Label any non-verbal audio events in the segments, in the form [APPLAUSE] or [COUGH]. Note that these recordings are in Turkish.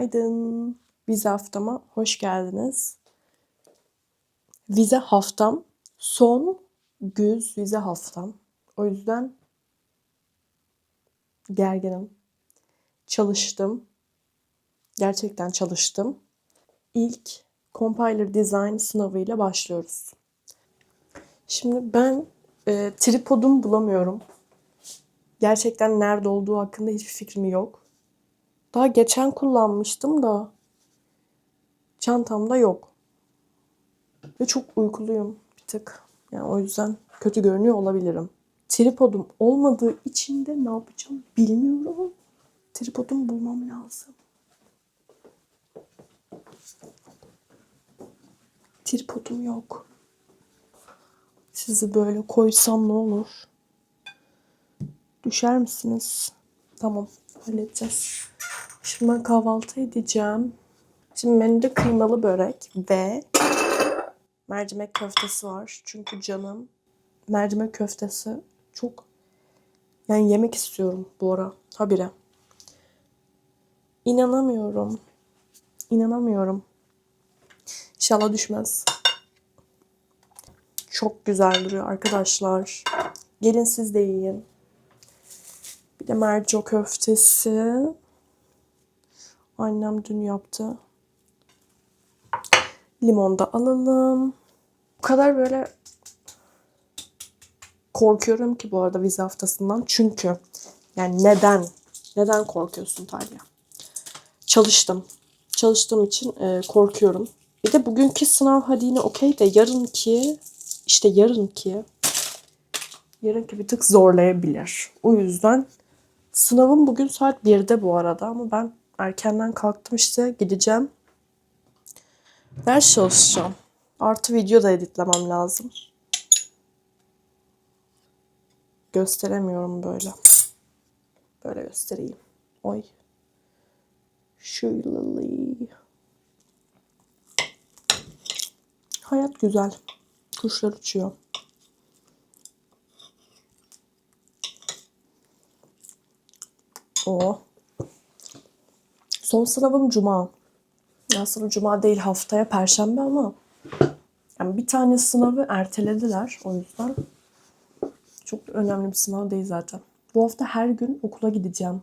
Günaydın. Vize haftama hoş geldiniz. Vize haftam son güz vize haftam. O yüzden gerginim. Çalıştım. Gerçekten çalıştım. İlk compiler design sınavıyla başlıyoruz. Şimdi ben e, tripodum bulamıyorum. Gerçekten nerede olduğu hakkında hiçbir fikrim yok. Daha geçen kullanmıştım da çantamda yok. Ve çok uykuluyum bir tık. Yani o yüzden kötü görünüyor olabilirim. Tripodum olmadığı için de ne yapacağım bilmiyorum. Tripodumu bulmam lazım. Tripodum yok. Sizi böyle koysam ne olur? Düşer misiniz? Tamam, halledeceğiz. Şimdi ben kahvaltı edeceğim. Şimdi menüde kıymalı börek ve mercimek köftesi var. Çünkü canım mercimek köftesi çok yani yemek istiyorum bu ara habire. İnanamıyorum. İnanamıyorum. İnşallah düşmez. Çok güzel duruyor arkadaşlar. Gelin siz de yiyin. Bir de merco köftesi. Annem dün yaptı. Limon da alalım. Bu kadar böyle korkuyorum ki bu arada vize haftasından. Çünkü yani neden? Neden korkuyorsun Talya? Çalıştım. Çalıştığım için e, korkuyorum. Bir de bugünkü sınav hadi yine okey de yarınki işte yarınki yarınki bir tık zorlayabilir. O yüzden sınavım bugün saat 1'de bu arada ama ben erkenden kalktım işte gideceğim. Ders çalışacağım. Artı video da editlemem lazım. Gösteremiyorum böyle. Böyle göstereyim. Oy. Şöyle. Hayat güzel. Kuşlar uçuyor. O. Son sınavım cuma. Aslında cuma değil haftaya perşembe ama yani bir tane sınavı ertelediler o yüzden. Çok önemli bir sınav değil zaten. Bu hafta her gün okula gideceğim.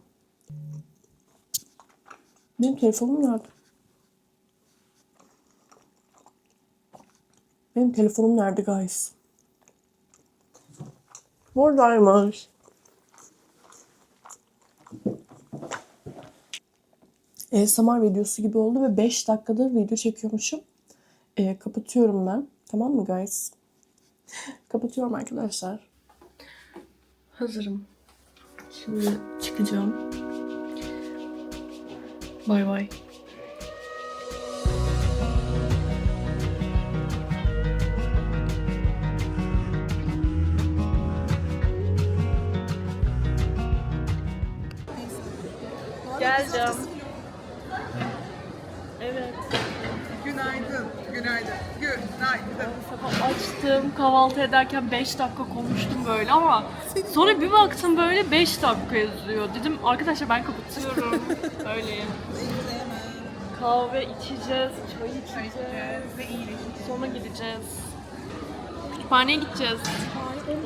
Benim telefonum nerede? Benim telefonum nerede guys? Buradaymış. ASMR videosu gibi oldu ve 5 dakikada video çekiyormuşum. Ee, kapatıyorum ben. Tamam mı guys? [LAUGHS] kapatıyorum arkadaşlar. Hazırım. Şimdi çıkacağım. Bay bay. Geldim. Evet. Günaydın, günaydın, günaydın. Sabah açtım kahvaltı ederken 5 dakika konuştum böyle ama sonra bir baktım böyle 5 dakika yazıyor. Dedim arkadaşlar ben kapatıyorum. [LAUGHS] Öyleyim. Kahve içeceğiz, çay içeceğiz. Sonra gideceğiz. Kütüphaneye gideceğiz.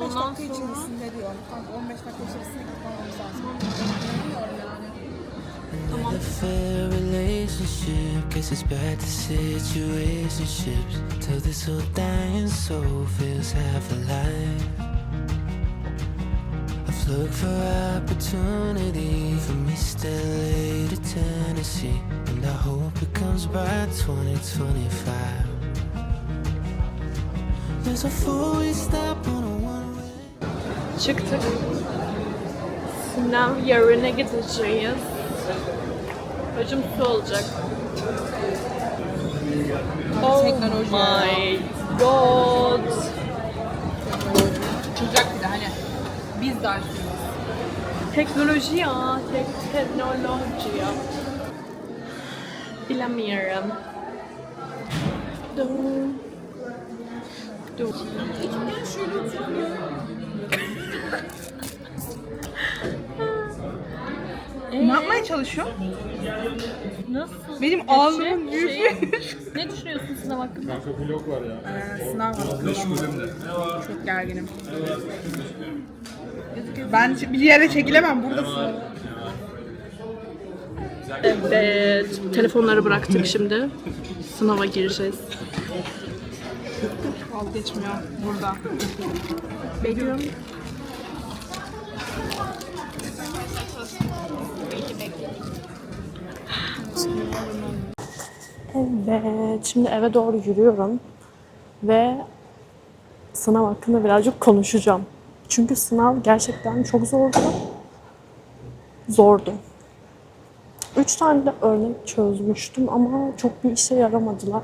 15 Ondan dakika sonra- içerisinde diyor. Kanka 15 dakika içerisinde gitmemiz lazım. Bilmiyorum yani. Another fair relationship. Guess it's back to situationships. Till this whole dying soul feels half alive. I've looked for opportunity from East LA to Tennessee. And I hope it comes by 2025. There's a four-way stop on a one-way. Çıktık. Sınav yarına gideceğiz. Bacım su olacak. Oh Teknoloji my god. Çıkacak bir de hani. Biz ders Teknoloji ya, tek teknoloji ya. Bilemiyorum. Dur. Dur. Ne yapmaya çalışıyor. Nasıl? Benim ağzımın Şey, büyüklüğü. ne düşünüyorsun sınav hakkında? Ee, sınav hakkında Çok gerginim. Ben bir yere çekilemem burada sınav. Evet. Telefonları bıraktık şimdi. Sınava gireceğiz. Vazgeçmiyor burada. Bekliyorum. Evet, şimdi eve doğru yürüyorum ve sınav hakkında birazcık konuşacağım. Çünkü sınav gerçekten çok zordu. Zordu. Üç tane de örnek çözmüştüm ama çok bir işe yaramadılar.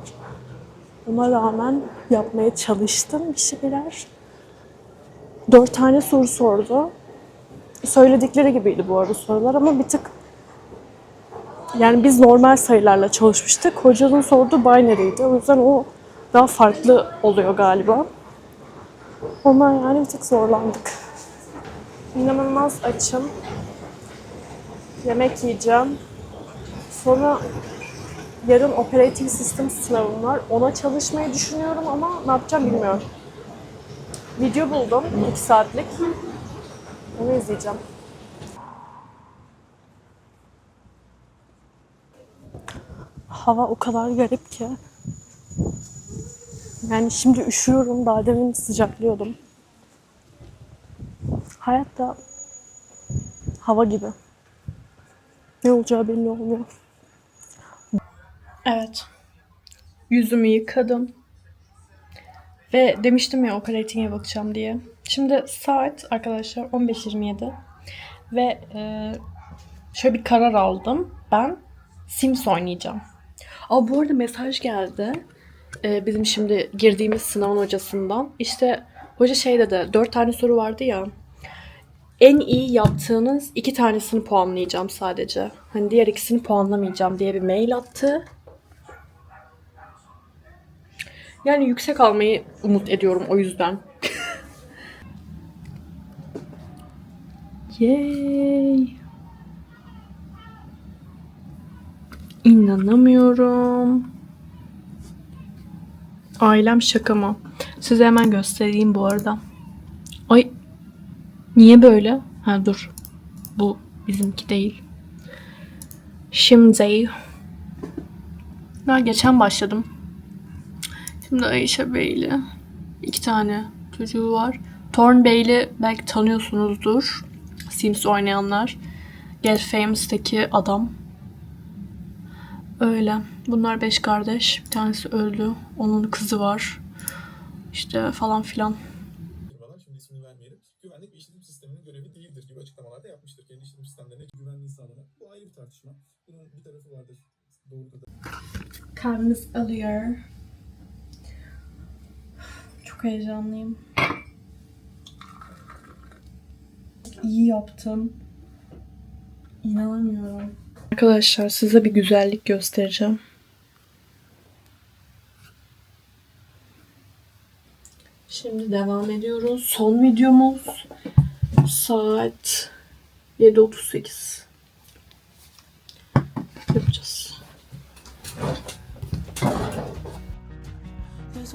Ona rağmen yapmaya çalıştım bir şeyler. Dört tane soru sordu. Söyledikleri gibiydi bu arada sorular ama bir tık yani biz normal sayılarla çalışmıştık. Hocanın sorduğu binary'ydi. O yüzden o daha farklı oluyor galiba. Ondan yani bir tık zorlandık. İnanılmaz açım. Yemek yiyeceğim. Sonra yarın operating system sınavım var. Ona çalışmayı düşünüyorum ama ne yapacağım bilmiyorum. Video buldum. 2 saatlik. Onu izleyeceğim. Hava o kadar garip ki. Yani şimdi üşüyorum. Daha demin sıcaklıyordum. Hayatta hava gibi. Ne olacağı belli olmuyor. Evet. Yüzümü yıkadım. Ve demiştim ya operating'e bakacağım diye. Şimdi saat arkadaşlar 15.27 ve şöyle bir karar aldım. Ben Sims oynayacağım. Aa bu arada mesaj geldi. E, bizim şimdi girdiğimiz sınavın hocasından. İşte hoca şey dedi. Dört tane soru vardı ya. En iyi yaptığınız iki tanesini puanlayacağım sadece. Hani diğer ikisini puanlamayacağım diye bir mail attı. Yani yüksek almayı umut ediyorum o yüzden. [LAUGHS] Yay. İnanamıyorum. Ailem şaka mı? Size hemen göstereyim bu arada. Ay. Niye böyle? Ha dur. Bu bizimki değil. Şimdi. Daha geçen başladım. Şimdi Ayşe Beyli. iki tane çocuğu var. Thorn Beyli belki tanıyorsunuzdur. Sims oynayanlar. Get Famous'taki adam. Öyle. Bunlar beş kardeş. Bir tanesi öldü. Onun kızı var. İşte falan filan. şimdi ismini vermeyelim. Güvenlik bir işletim sisteminin görevi değildir gibi açıklamalarda yapmıştır. Kendi işletim sistemlerine güvenliği sağlamak. Bu ayrı bir tartışma. Bunun bir tarafı vardır. Doğrudur da Kahvemiz alıyor. Çok heyecanlıyım. İyi yaptım. İnanamıyorum. Arkadaşlar size bir güzellik göstereceğim. Şimdi devam ediyoruz. Son videomuz saat 7.38. Yapacağız. There's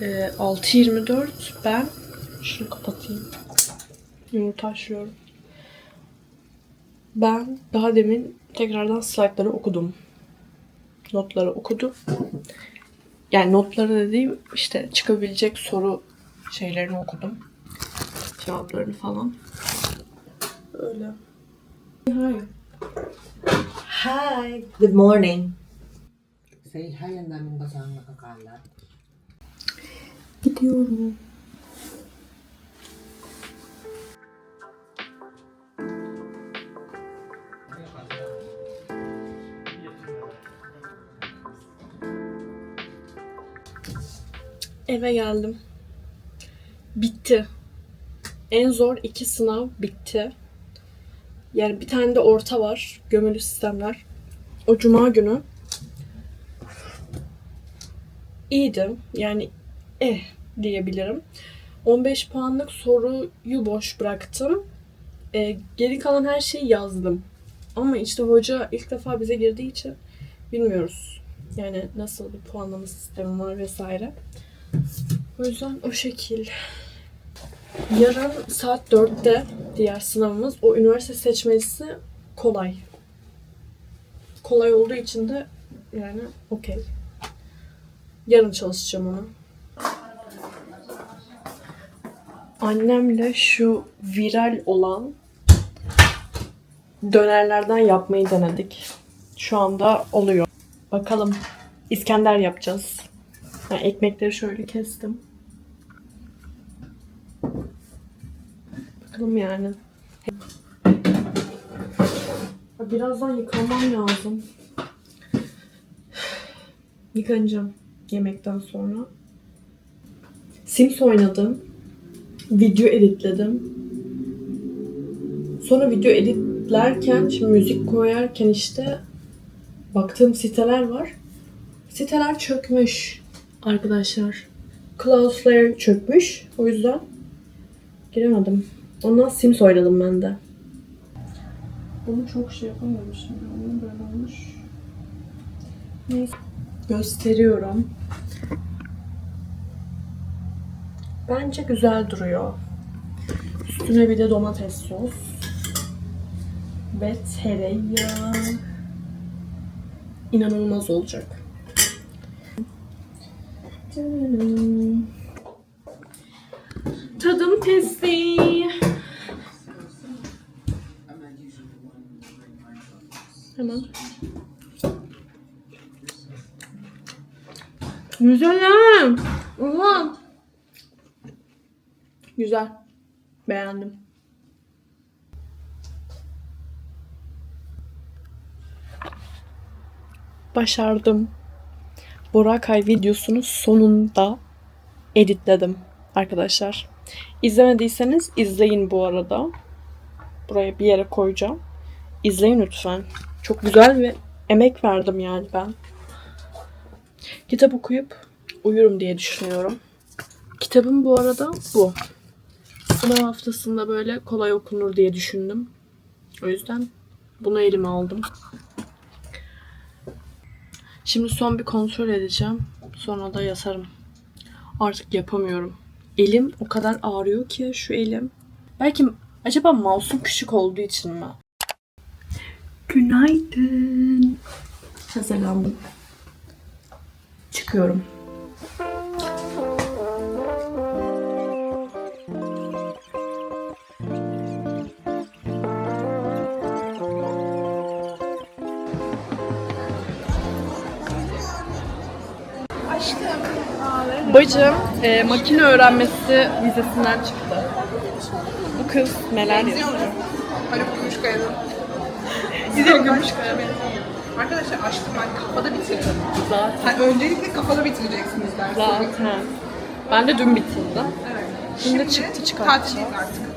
e, 6.24. Ben şunu kapatayım. Yumurta haşlıyorum. Ben daha demin tekrardan slaytları okudum. Notları okudum. Yani notları dediğim işte çıkabilecek soru şeylerini okudum. Cevaplarını falan. Öyle. Hayır. Hi. Good morning. Say hi ang daming basang nakakalat. Gidiyorum. Eve geldim. Bitti. En zor iki sınav bitti. Yani bir tane de orta var. Gömülü sistemler. O cuma günü. İyiydi. Yani eh diyebilirim. 15 puanlık soruyu boş bıraktım. Ee, geri kalan her şeyi yazdım. Ama işte hoca ilk defa bize girdiği için bilmiyoruz. Yani nasıl bir puanlama sistemi var vesaire. O yüzden o şekil. Yarın saat 4'te diğer sınavımız. O üniversite seçmesi kolay. Kolay olduğu için de yani okey. Yarın çalışacağım onu. Annemle şu viral olan dönerlerden yapmayı denedik. Şu anda oluyor. Bakalım İskender yapacağız. Ben ekmekleri şöyle kestim. Bakalım yani. Birazdan yıkanmam lazım. Yıkanacağım yemekten sonra. Sims oynadım. Video editledim. Sonra video editlerken, şimdi müzik koyarken işte baktığım siteler var. Siteler çökmüş arkadaşlar. Cloudflare çökmüş. O yüzden giremedim. Ondan Sims oynadım ben de. Bunu çok şey yapamamışım. Onun böyle olmuş. Neyse. Gösteriyorum. Bence güzel duruyor. Üstüne bir de domates sos. Ve tereyağı. İnanılmaz olacak. Tadım testi. Hemen. Güzel ha. Ulan. Güzel. Beğendim. Başardım. Boracay videosunu sonunda editledim arkadaşlar. İzlemediyseniz izleyin bu arada. Buraya bir yere koyacağım. İzleyin lütfen. Çok güzel ve emek verdim yani ben. Kitap okuyup uyurum diye düşünüyorum. Kitabım bu arada bu. Sınav haftasında böyle kolay okunur diye düşündüm. O yüzden bunu elime aldım. Şimdi son bir kontrol edeceğim. Sonra da yasarım. Artık yapamıyorum. Elim o kadar ağrıyor ki şu elim. Belki acaba mouse'um küçük olduğu için mi? Günaydın. Hazırlandım. Çıkıyorum. Bacım e, makine öğrenmesi vizesinden çıktı. Bu kız neler yapıyor? Haluk Gümüşkaya'nın. [LAUGHS] Güzel Gümüşkaya benziyor. Arkadaşlar açtım ben kafada bitirdim. Zaten. Yani öncelikle kafada bitireceksiniz dersi. Zaten. Ben de dün bitirdim. Evet. Şimdi çıktı çıkartacağız. Tatildeyiz artık.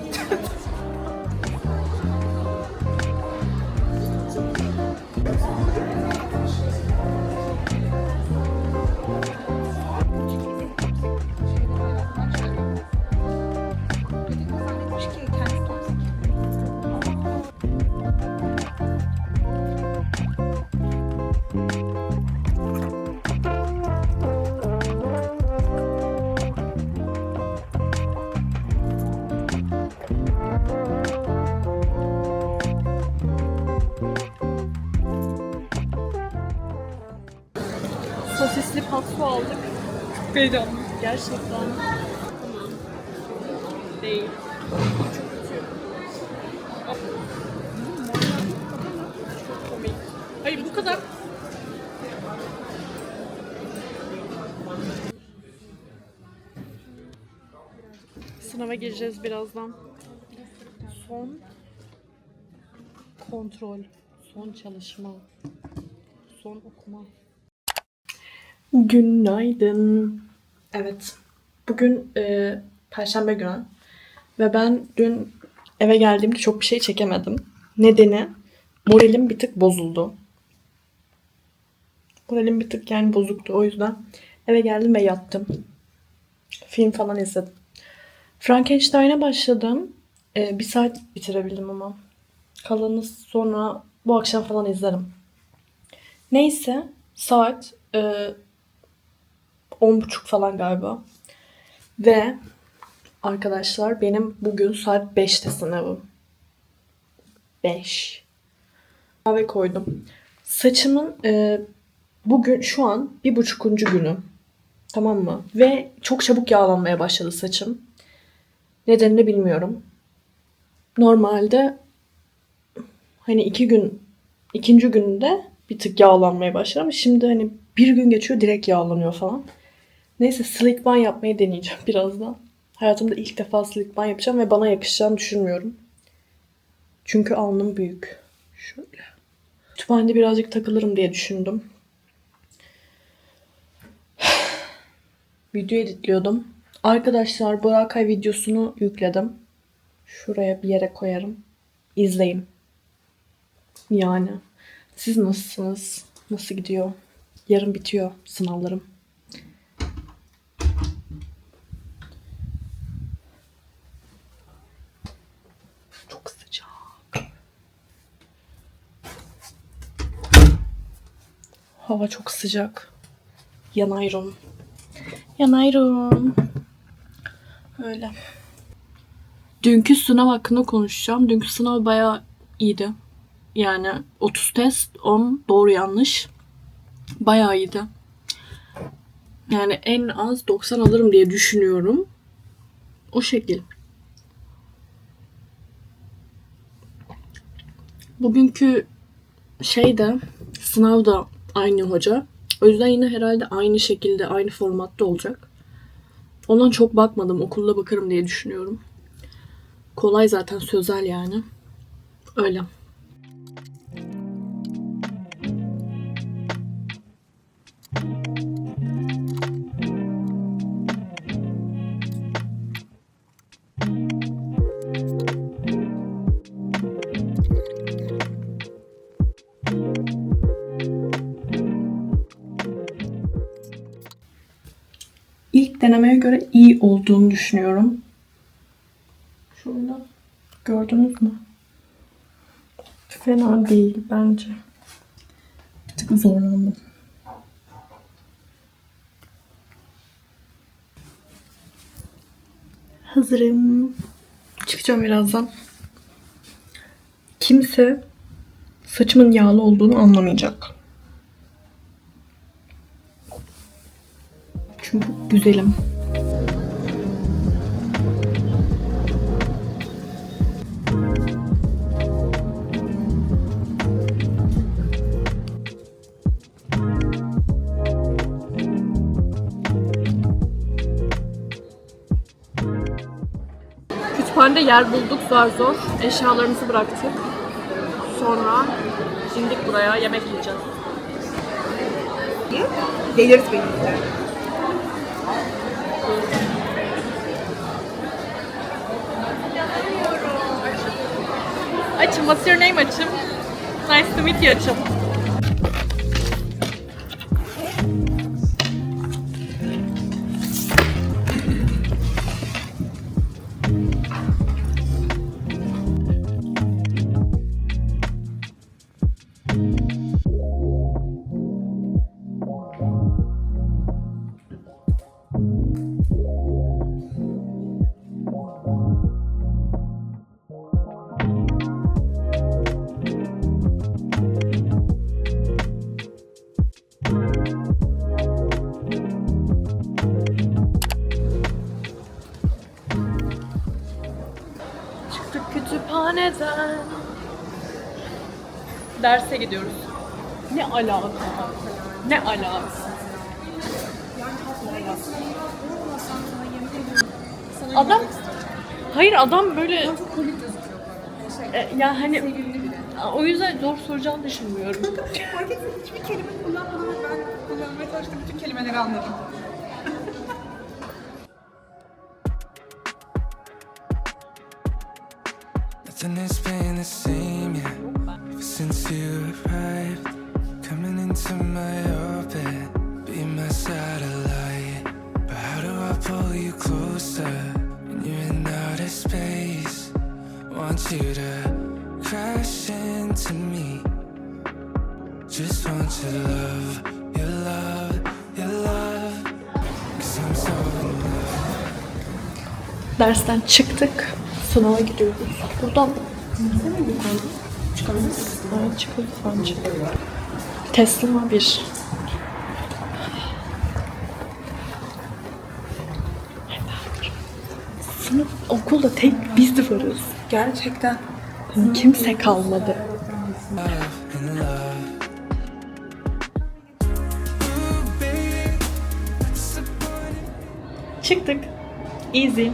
Gerçekten. Tamam. Değil. Çok komik. Hayır bu kadar sınava gireceğiz birazdan. Son kontrol, son çalışma, son okuma. Günaydın. Evet. Bugün e, Perşembe günü. Ve ben dün eve geldiğimde çok bir şey çekemedim. Nedeni moralim bir tık bozuldu. Moralim bir tık yani bozuktu. O yüzden eve geldim ve yattım. Film falan izledim. Frankenstein'e başladım. Ee, bir saat bitirebildim ama. Kalanı sonra bu akşam falan izlerim. Neyse saat e, on buçuk falan galiba. Ve arkadaşlar benim bugün saat 5'te sınavım. 5. Kahve koydum. Saçımın e, bugün şu an bir buçukuncu günü. Tamam mı? Ve çok çabuk yağlanmaya başladı saçım. Nedenini bilmiyorum. Normalde hani iki gün, ikinci günde bir tık yağlanmaya başlar ama şimdi hani bir gün geçiyor direkt yağlanıyor falan. Neyse slick bun yapmayı deneyeceğim [LAUGHS] birazdan. Hayatımda ilk defa slick bun yapacağım ve bana yakışacağını düşünmüyorum. Çünkü alnım büyük. Şöyle. Kütüphanede birazcık takılırım diye düşündüm. [SIGHS] Video editliyordum. Arkadaşlar Burakay videosunu yükledim. Şuraya bir yere koyarım. İzleyin. Yani. Siz nasılsınız? Nasıl gidiyor? Yarın bitiyor sınavlarım. Çok sıcak. Hava çok sıcak. Yanıyorum. Yanıyorum. Öyle. Dünkü sınav hakkında konuşacağım. Dünkü sınav bayağı iyiydi. Yani 30 test, 10 doğru yanlış. Bayağı iyiydi. Yani en az 90 alırım diye düşünüyorum. O şekil. Bugünkü şey de sınav da aynı hoca. O yüzden yine herhalde aynı şekilde, aynı formatta olacak. Ondan çok bakmadım. Okulda bakarım diye düşünüyorum. Kolay zaten sözel yani. Öyle. Göre iyi olduğunu düşünüyorum. Şurada gördünüz mü? Fena değil bence. Bir tık zorlandım. Hazırım. Çıkacağım birazdan. Kimse saçımın yağlı olduğunu anlamayacak. Çünkü güzelim. Kütüphanede yer bulduk zar zor. Eşyalarımızı bıraktık. Sonra indik buraya yemek yiyeceğiz. Delirt beni. Açım, what's your name açım? Nice to meet you açım. Derse gidiyoruz. Ne alaka? Ne alaka? Adam Hayır adam böyle e, ya hani o yüzden zor soracağını düşünmüyorum. fark etsin hiçbir kelime kullanmadım ve ben kullanmaya çalıştığım bütün kelimeleri anladım. Nothing has been the same yet ever since you arrived. Coming into my orbit, be my satellite. But how do I pull you closer when you're in outer space? Want you to crash into me. Just want your love, your love, your love. Cause I'm so in love. Dersten çıktık. Sınava gidiyoruz. Buradan. Evet, çıkıyoruz bence. Tesla bir. Sınıf okulda tek biz varız. Gerçekten. Kimse kalmadı. Çıktık. Easy.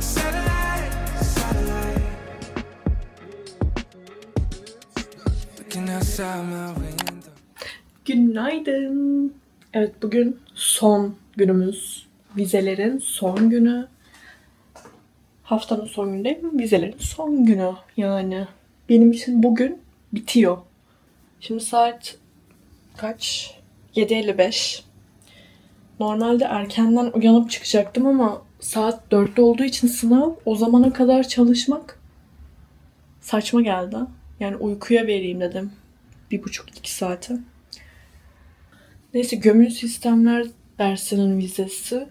Satellite, satellite. Looking outside my window. Günaydın. Evet bugün son günümüz. Vizelerin son günü. Haftanın son günü değil mi? Vizelerin son günü yani. Benim için bugün bitiyor. Şimdi saat kaç? 7.55. Normalde erkenden uyanıp çıkacaktım ama saat 4'te olduğu için sınav o zamana kadar çalışmak saçma geldi. Yani uykuya vereyim dedim. Bir buçuk iki saate. Neyse gömülü sistemler dersinin vizesi.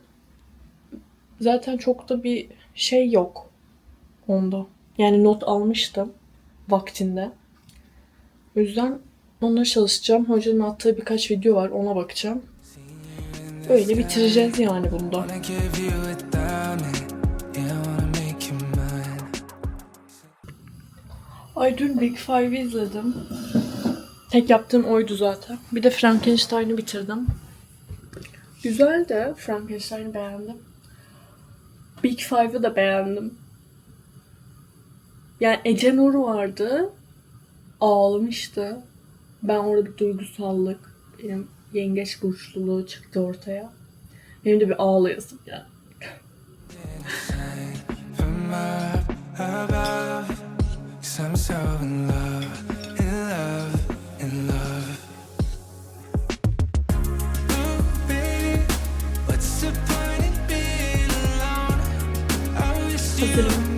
Zaten çok da bir şey yok onda. Yani not almıştım vaktinde. O yüzden onunla çalışacağım. Hocanın attığı birkaç video var ona bakacağım. Öyle bitireceğiz yani bunda. Ay dün Big Five'ı izledim. Tek yaptığım oydu zaten. Bir de Frankenstein'ı bitirdim. Güzel de Frankenstein'ı beğendim. Big Five'ı da beğendim. Yani Ece Nur vardı. Ağlamıştı. Ben orada bir duygusallık, benim yengeç burçluluğu çıktı ortaya. Benim de bir ağlayasım ya. from Satellite.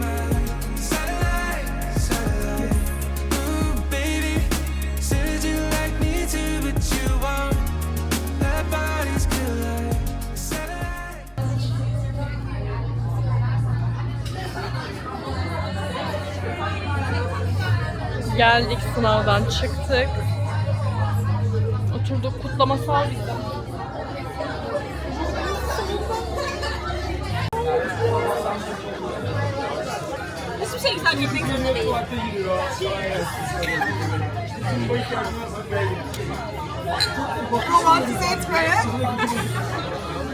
Geldik sınavdan çıktık. Oturduk kutlama sağ bizden. Romantize etmeye.